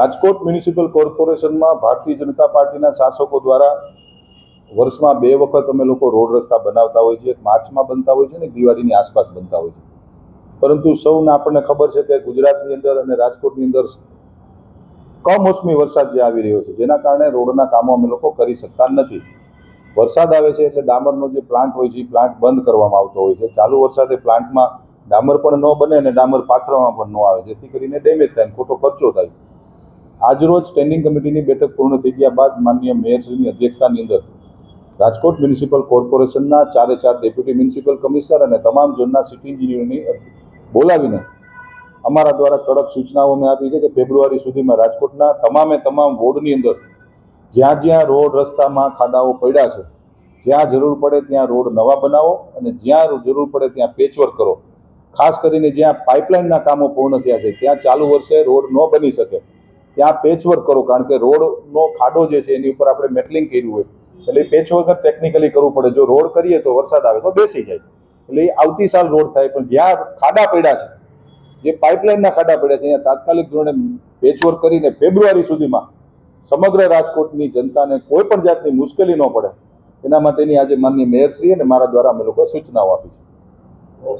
Rajkot municipal કોર્પોરેશનમાં Bharatiya Janata પાર્ટીના શાસકો દ્વારા વર્ષમાં બે વખત અમે લોકો રોડ રસ્તા બનાવતા હોય છે, એક માર્ચમાં બનતા હોય છે ને દિવાળીની આસપાસ બનતા હોય છે. પરંતુ સૌને આપણને ખબર છે કે ગુજરાતની અંદર અને રાજકોટની અંદર કમોસમી વરસાદ જે આવી રહ્યો છે, જેના કારણે રોડના કામો અમે લોકો કરી શકતા નથી. વરસાદ આવે છે એટલે ડામરનો જે પ્લાન્ટ હોય છે, એ પ્લાન્ટ બંધ કરવામાં આવતો હોય છે. ચાલુ વરસાદે પ્લાન્ટમાં ડામર પણ ન બને અને ડામર પાથરવામાં પણ ન આવે, જેથી કરીને ડેમેજ થાય ખોટો ખર્ચો થાય. આજરોજ સ્ટેન્ડિંગ કમિટીની બેઠક પૂર્ણ થઈ ગયા બાદ માનનીય મેયરશ્રીની અધ્યક્ષતાની અંદર રાજકોટ મ્યુનિસિપલ કોર્પોરેશનના ચારે ચાર ડેપ્યુટી મ્યુનિસિપલ કમિશનર અને તમામ ઝોનના સિટી એન્જિનિયરની બોલાવીને અમારા દ્વારા કડક સૂચનાઓ અમે આપી છે કે ફેબ્રુઆરી સુધીમાં રાજકોટના તમામે તમામ વોર્ડની અંદર જ્યાં જ્યાં રોડ રસ્તામાં ખાડાઓ પડ્યા છે, જ્યાં જરૂર પડે ત્યાં રોડ નવા બનાવો અને જ્યાં જરૂર પડે ત્યાં પેચવર્ક કરો. ખાસ કરીને જ્યાં પાઇપલાઇનના કામો પૂર્ણ થયા છે, ત્યાં ચાલુ વર્ષે રોડ ન બની શકે. ત્યાં પેચવર્ક કરો, કારણ કે રોડનો ખાડો જે છે એની ઉપર આપણે મેટલિંગ કર્યું હોય. એટલે પેચવર્ક ટેકનિકલી કરવું પડે. જો રોડ કરીએ તો વરસાદ આવે તો બેસી જાય. એટલે આવતી સાલ રોડ થાય. પણ જ્યાં ખાડા પડ્યા છે, જે પાઇપલાઇનના ખાડા પડ્યા છે, અહીંયા તાત્કાલિક ધોરણે પેચવર્ક કરીને ફેબ્રુઆરી સુધીમાં સમગ્ર રાજકોટની જનતાને કોઈ પણ જાતની મુશ્કેલી ન પડે. એના માટેની આજે માનની મેયરશ્રી અને મારા દ્વારા અમે લોકો સૂચનાઓ આપી છે.